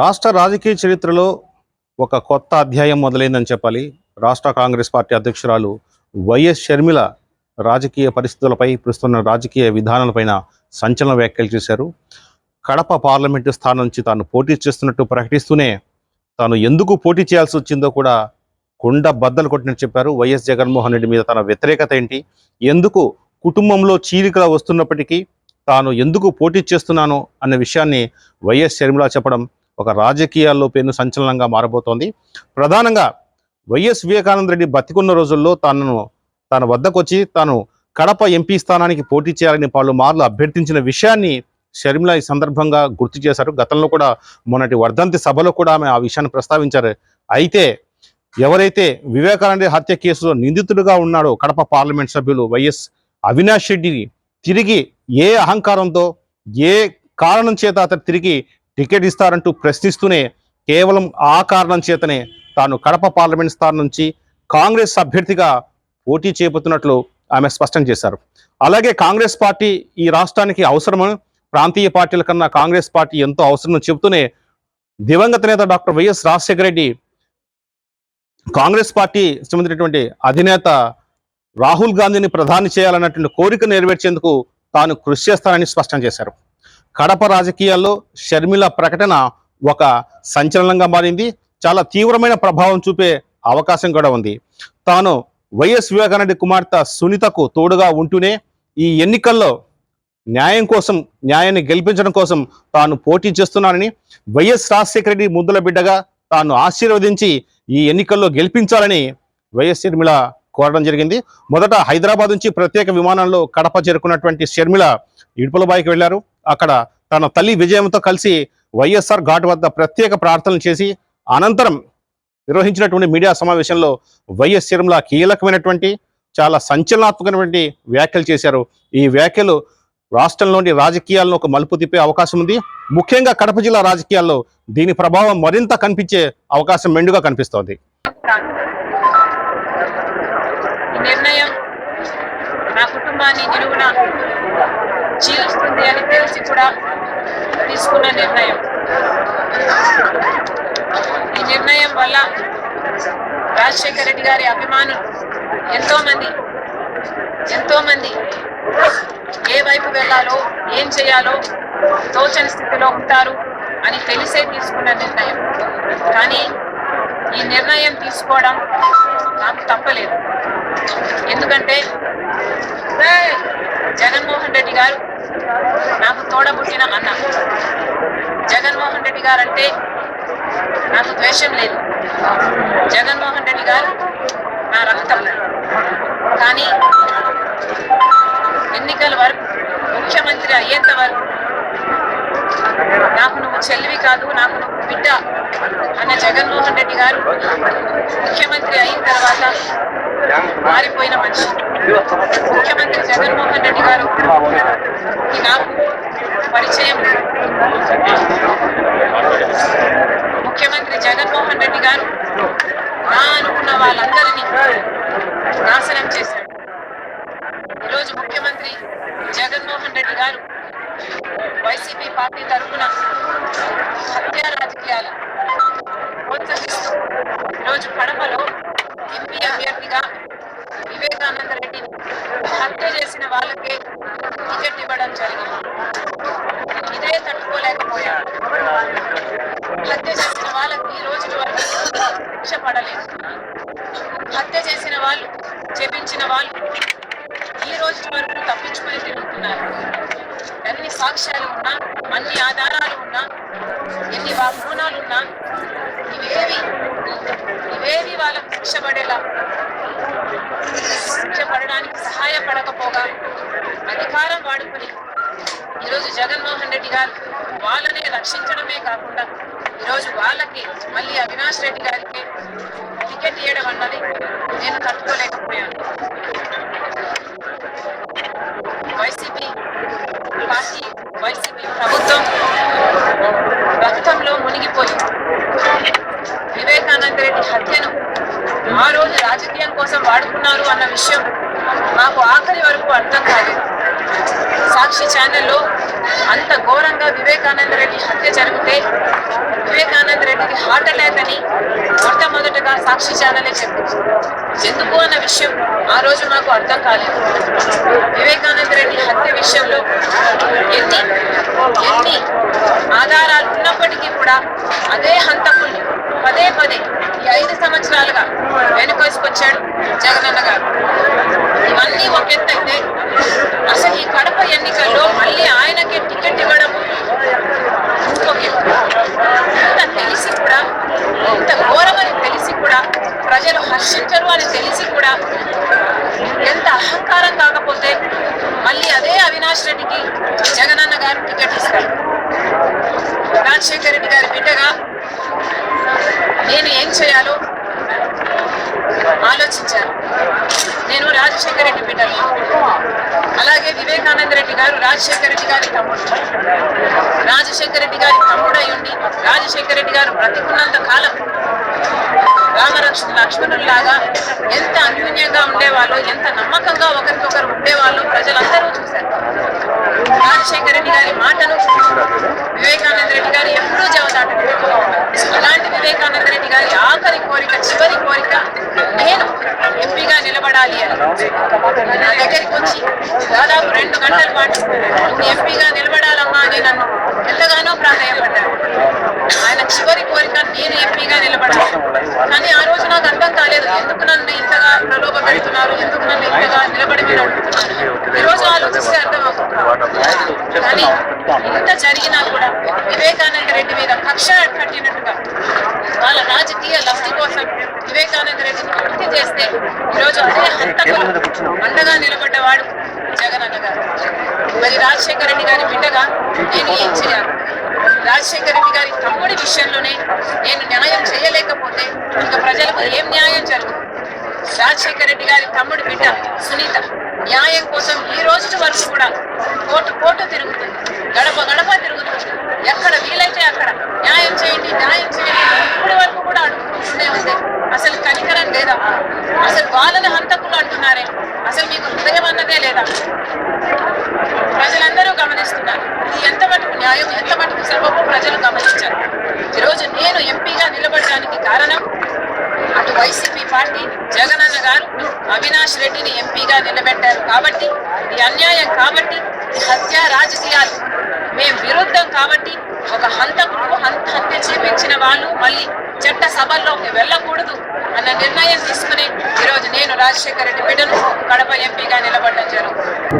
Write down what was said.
రాష్ట్ర రాజకీయ చరిత్రలో ఒక కొత్త అధ్యాయం మొదలైందని చెప్పాలి. రాష్ట్ర కాంగ్రెస్ పార్టీ అధ్యక్షురాలు వైఎస్ షర్మిల రాజకీయ పరిస్థితులపై ప్రస్తున్న రాజకీయ విధానాలపైన సంచలన వ్యాఖ్యలు చేశారు. కడప పార్లమెంటు స్థానం నుంచి తాను పోటీ చేస్తున్నట్టు ప్రకటిస్తూనే తాను ఎందుకు పోటీ చేయాల్సి వచ్చిందో కూడా కుండ బద్దలు కొట్టినట్టు చెప్పారు. వైఎస్ జగన్మోహన్ రెడ్డి మీద తన వ్యతిరేకత ఏంటి? ఎందుకు కుటుంబంలో చీలికల వస్తున్నప్పటికీ తాను ఎందుకు పోటీ చేస్తున్నాను అనే విషయాన్ని వైఎస్ షర్మిల చెప్పడం ఒక రాజకీయాల్లో పేరు సంచలనంగా మారబోతోంది. ప్రధానంగా వైఎస్ వివేకానంద రెడ్డి బతికున్న రోజుల్లో తనను తన వద్దకు వచ్చి తాను కడప ఎంపీ స్థానానికి పోటీ చేయాలని పలు మార్లు అభ్యర్థించిన విషయాన్ని షర్మిల ఈ సందర్భంగా గుర్తు చేశారు. గతంలో కూడా మొన్నటి వర్ధంతి సభలో కూడా ఆమె ఆ విషయాన్ని ప్రస్తావించారు. అయితే ఎవరైతే వివేకానంద హత్య కేసులో నిందితుడిగా ఉన్నాడో కడప పార్లమెంట్ సభ్యులు వైఎస్ అవినాష్ రెడ్డిని తిరిగి ఏ అహంకారంతో ఏ కారణం చేత అతను తిరిగి టికెట్ ఇస్తారంటూ ప్రశ్నిస్తూనే కేవలం ఆ కారణం చేతనే తాను కడప పార్లమెంట్ స్థానం నుంచి కాంగ్రెస్ అభ్యర్థిగా పోటీ చేపడుతున్నట్లు ఆమె స్పష్టం చేశారు. అలాగే కాంగ్రెస్ పార్టీ ఈ రాష్ట్రానికి అవసరమని ప్రాంతీయ పార్టీల కన్నా కాంగ్రెస్ పార్టీ ఎంతో అవసరం చెబుతూనే దివంగత నేత doctor YS Rajasekhara Reddy Congress party సంబంధించినటువంటి అధినేత రాహుల్ గాంధీని ప్రధాని చేయాలన్నటువంటి కోరిక నెరవేర్చేందుకు తాను కృషి చేస్తానని స్పష్టం చేశారు. కడప రాజకీయాల్లో షర్మిల ప్రకటన ఒక సంచలనంగా మారింది. చాలా తీవ్రమైన ప్రభావం చూపే అవకాశం కూడా ఉంది. తాను వైఎస్ వివేకానంద కుమార్తె సునీతకు తోడుగా ఉంటూనే ఈ ఎన్నికల్లో న్యాయం కోసం న్యాయాన్ని గెలిపించడం కోసం తాను పోటీ చేస్తున్నానని వైఎస్ రాజశేఖర రెడ్డి ముద్దుల బిడ్డగా తాను ఆశీర్వదించి ఈ ఎన్నికల్లో గెలిపించాలని వైఎస్ షర్మిల కోరడం జరిగింది. మొదట హైదరాబాద్ నుంచి ప్రత్యేక విమానంలో కడప చేరుకున్నటువంటి షర్మిల ఇడుపులబాయికి వెళ్ళారు అక్కడ తన తల్లి విజయంతో కలిసి వైఎస్ఆర్ ఘాట్ వద్ద ప్రత్యేక ప్రార్థనలు చేసి అనంతరం నిర్వహించినటువంటి మీడియా సమావేశంలో వైఎస్ షర్మిల కీలకమైనటువంటి చాలా సంచలనాత్మకమైనటువంటి వ్యాఖ్యలు చేశారు. ఈ వ్యాఖ్యలు రాష్ట్రంలోని రాజకీయాలను ఒక మలుపు తిప్పే అవకాశం ఉంది. ముఖ్యంగా కడప జిల్లా రాజకీయాల్లో దీని ప్రభావం మరింత కనిపించే అవకాశం మెండుగా కనిపిస్తోంది. నిర్ణయం నా కుటుంబాన్ని నిలువున చీలుస్తుంది అని తెలిసి కూడా తీసుకున్న నిర్ణయం. ఈ నిర్ణయం వల్ల రాజశేఖర రెడ్డి గారి అభిమానులు ఎంతో మంది ఎంతో మంది ఏ వైపు వెళ్ళాలో ఏం చేయాలో తోచని స్థితిలో ఉంటారు అని తెలిసే తీసుకున్న నిర్ణయం. కానీ ఈ నిర్ణయం తీసుకోవడం నాకు తప్పలేదు. ఎందుకంటే జగన్మోహన్ రెడ్డి గారు నాకు తోడబుట్టిన అన్న. జగన్మోహన్ రెడ్డి గారు అంటే నాకు ద్వేషం లేదు. జగన్మోహన్ రెడ్డి గారు నా రక్తం కానీ ఎన్నికల వరకు ముఖ్యమంత్రి అయ్యేంత వరకు నాకు నువ్వు చెల్లివి కాదు నాకు నువ్వు బిడ్డ అన్న జగన్మోహన్ రెడ్డి గారు ముఖ్యమంత్రి అయిన తర్వాత మారిపోయిన మనిషి. ముఖ్యమంత్రి జగన్మోహన్ రెడ్డి గారు నాకు పరిచయం. ముఖ్యమంత్రి జగన్మోహన్ రెడ్డి గారు నా అనుకున్న వాళ్ళందరినీ నాశనం చేశారు. ఈరోజు ముఖ్యమంత్రి జగన్మోహన్ రెడ్డి గారు వైసీపీ పార్టీ తరఫున హత్య రాజకీయాలు ప్రోత్సహిస్తూ ఈరోజు కడపలో ఎంపీ అభ్యర్థిగా వివేకానంద రెడ్డిని హత్య చేసిన వాళ్ళకే టికెట్ ఇవ్వడం జరిగింది. ఇదే తట్టుకోలేకపోయాడు హత్య చేసిన వాళ్ళకి ఈ రోజు వరకు శిక్ష పడలేదు. హత్య చేసిన వాళ్ళు చెప్పించిన వాళ్ళు ఈ రోజు వరకు తప్పించుకొని తిరుగుతున్నారు. ఎన్ని సాక్ష్యాలు ఉన్నా అన్ని ఆధారాలు ఉన్నా ఎన్ని వాగ్దానాలు ఉన్నా ఇవేవి ఇవేవి వాళ్ళకు శిక్ష పడేలా పడడానికి సహాయపడకపోగా అధికారం వాడుకొని ఈరోజు జగన్మోహన్ రెడ్డి గారు వాళ్ళని రక్షించడమే కాకుండా ఈరోజు వాళ్ళకి మళ్ళీ అవినాష్ రెడ్డి గారికి టికెట్ ఇవ్వడం అన్నది నేను తట్టుకోలేకపోయాను. వైసీపీ పార్టీ వైసీపీ ప్రభుత్వం రక్తంలో మునిగిపోయింది వివేకానంద రెడ్డి హత్యను ఆ రోజు రాజకీయం కోసం వాడుకున్నారు అన్న విషయం మాకు ఆఖరి వరకు అర్థం కాలేదు. సాక్షి ఛానల్లో అంత ఘోరంగా వివేకానంద రెడ్డి హత్య జరిగితే వివేకానంద రెడ్డికి హార్ట్ అటాక్ అని మొట్టమొదటగా సాక్షి ఛానలే చెప్పింది ఎందుకు అన్న విషయం ఆ రోజు నాకు అర్థం కాలేదు. వివేకానంద రెడ్డి హత్య విషయంలో ఎన్ని ఎన్ని ఆధారాలు ఉన్నప్పటికీ కూడా అదే హంతకుల్ని పదే పదే ఈ ఐదు సంవత్సరాలుగా వెనుకొసుకొచ్చాడు జగనన్న గారు ఇవన్నీ ఒక ఎత్తు అయితే అసలు ఈ కడప ఎన్నికల్లో మళ్ళీ ఆయనకే టికెట్ ఇవ్వడం ఇంకొక ఎత్తు ఇంత తెలిసి కూడా ఇంత ఘోరమని తెలిసి కూడా ప్రజలు హర్షించరు అని తెలిసి కూడా ఎంత అహంకారం కాకపోతే మళ్ళీ అదే అవినాష్ రెడ్డికి జగనన్న గారు టికెట్ ఇస్తారు. రాజశేఖర రెడ్డి గారి బిడ్డగా నేను ఏం చేయాలో ఆలోచించాను. నేను రాజశేఖర రెడ్డి బిడ్డను. అలాగే వివేకానంద రెడ్డి గారు రాజశేఖర రెడ్డి గారి తమ్ముడు. రాజశేఖర రెడ్డి గారి తమ్ముడై ఉండి రాజశేఖర రెడ్డి గారు బ్రతికున్నంత కాలం రామరక్ష లక్ష్మణుల్లాగా ఎంత అన్యూన్యంగా ఉండేవాళ్ళు ఎంత నమ్మకంగా ఒకరికొకరు ప్రజలందరూ చూశారు. రాజశేఖర రెడ్డి గారి మాటను వివేకానంద రెడ్డి గారు ఎప్పుడూ జవదాటలేదు అలాంటి వివేకానంద రెడ్డి గారి ఆఖరి కోరిక చివరి కోరిక నేను ఎంపీగా నిలబడాలి అని. నా దగ్గరికి వచ్చి దాదాపు రెండు గంటల పాటు ఎంపీగా నిలబడాలమ్మా అని నన్ను ఎంతగానో ప్రాధాన్యపడ్డారు ఆయన చివరి కోరిక నేను ఎంపీగా నిలబడాలి. కానీ ఆ రోజు నాకు అర్థం కాలేదు ఎందుకు నన్ను ఇంతగా ప్రలోభ పెడుతున్నారు ఎందుకు నన్ను ఇంతగా నిలబడి అడుగుతున్నారు ఈ రోజు ఆలోచిస్తే అర్థమవుతుంది కానీ ఇంత జరిగినా కూడా వివేకానంద రెడ్డి మీద కక్ష కట్టినట్టుగా వాళ్ళ రాజకీయ లబ్ధి కోసం వివేకానంద రెడ్డిని హత్య చేస్తే ఈరోజు అదే హంతకులు అండగా నిలబడ్డవాడు జగనన్న గారు. మరి రాజశేఖర రెడ్డి గారి బిడ్డగా నేను ఏం చేయాలి? రాజశేఖర రెడ్డి గారి తమ్ముడి విషయంలోనే నేను న్యాయం చేయలేకపోతే ఇక ప్రజలకు ఏం న్యాయం జరుగుతుంది రాజశేఖర రెడ్డి గారి తమ్ముడి బిడ్డ సునీత. న్యాయం కోసం ఈ రోజు వరకు కూడా కోటు కోటు తిరుగుతుంది. గడప గడప తిరుగుతుంది. ఎక్కడ వీలైతే అక్కడ న్యాయం చేయండి న్యాయం చేయండి ఇప్పటి వరకు కూడా అడుగుతూనే ఉంది. అసలు కనికరం లేదా? అసలు వాళ్ళని హంతకులు అంటున్నారే? అసలు మీకు హృదయం అన్నదే లేదా ప్రజలందరూ గమనిస్తున్నారు ఇది ఎంత మటుకు న్యాయం ఎంత మటుకు సబబు ప్రజలు గమనించారు ఈరోజు నేను ఎంపీగా నిలబడడానికి కారణం అటు వైసీపీ పార్టీ జగనన్న గారు అవినాష్ రెడ్డిని ఎంపీగా నిలబెట్టారు కాబట్టి ఇది అన్యాయం కాబట్టి హత్య రాజకీయాలు. మేం విరుద్ధం కాబట్టి ఒక హంతకుడు హంత హత్య చేపించిన వాళ్ళు మళ్ళీ చట్ట సభల్లోకి వెళ్ళకూడదు అన్న నిర్ణయం తీసుకుని ఈరోజు నేను రాజశేఖర రెడ్డి బిడ్డను కడప ఎంపీగా నిలబడడం జరుగుతుంది.